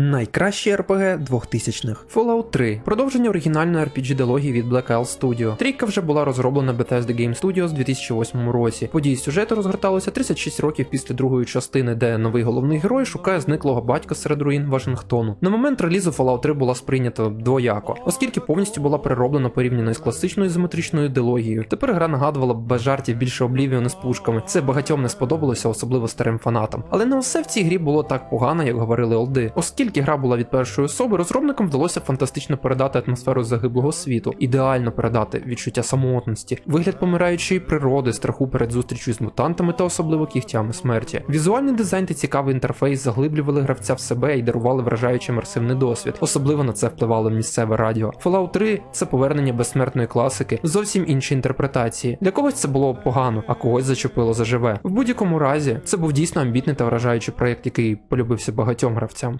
Найкращий RPG 2000-х. Fallout 3. Продовження оригінальної RPG-дилогії від Black Isle Studio. Трійка вже була розроблена Bethesda Game Studios у 2008 році. Події сюжету розгорталися 36 років після другої частини, де новий головний герой шукає зниклого батька серед руїн Вашингтону. На момент релізу Fallout 3 була сприйнята двояко, оскільки повністю була перероблена порівняно із класичною ізометричною дилогією. Тепер гра нагадувала без жартів більше Oblivion з пушками. Це багатьом не сподобалося, особливо старим фанатам. Але не усе в цій грі було так погано, як говорили олди. Оскільки гра була від першої особи, розробникам вдалося фантастично передати атмосферу загиблого світу, ідеально передати відчуття самотності, вигляд помираючої природи, страху перед зустрічю з мутантами та особливо кігтями смерті. Візуальний дизайн та цікавий інтерфейс заглиблювали гравця в себе і дарували вражаючий мерсивний досвід. Особливо на це впливало місцеве радіо. Fallout 3 – це повернення безсмертної класики, зовсім інші інтерпретації. Для когось це було погано, а когось зачепило заживе. В будь-якому разі, це був дійсно амбітний та вражаючий проєкт, який полюбився багатьом гравцям.